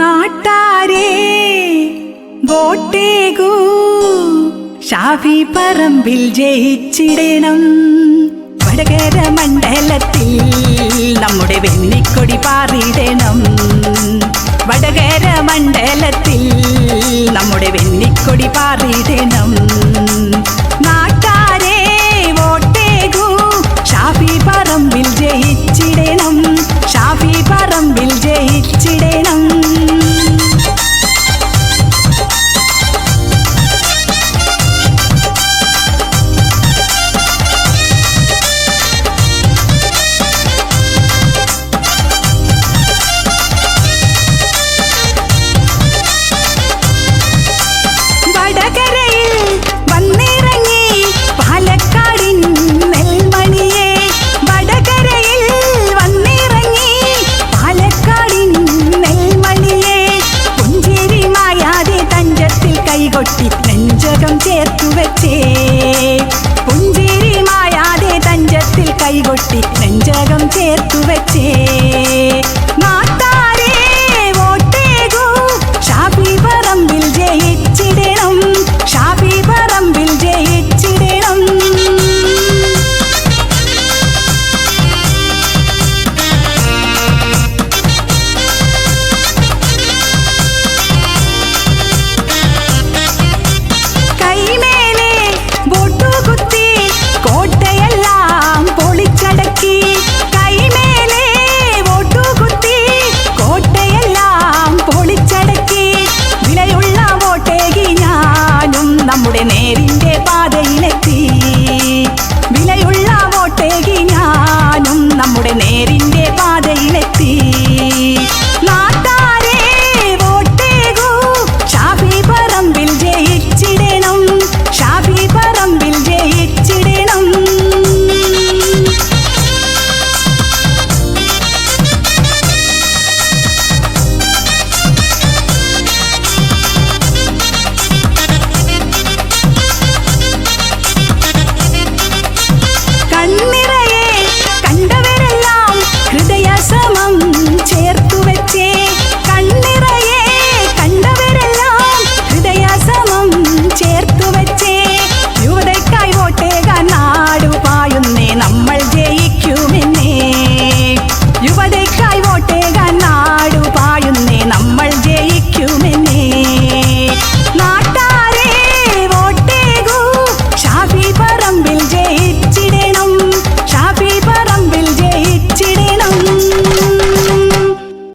നാട്ടാരേ വോട്ടേകൂ. ഷാഫി പറമ്പിൽ ജയിച്ചിടണം. വടകര മണ്ഡലത്തിൽ നമ്മുടെ വെന്നിക്കൊടി പാറിയിടണം. വടകര മണ്ഡലത്തിൽ നമ്മുടെ വെന്നിക്കൊടി പാറിയിടണം. Team. பாதையினை தீ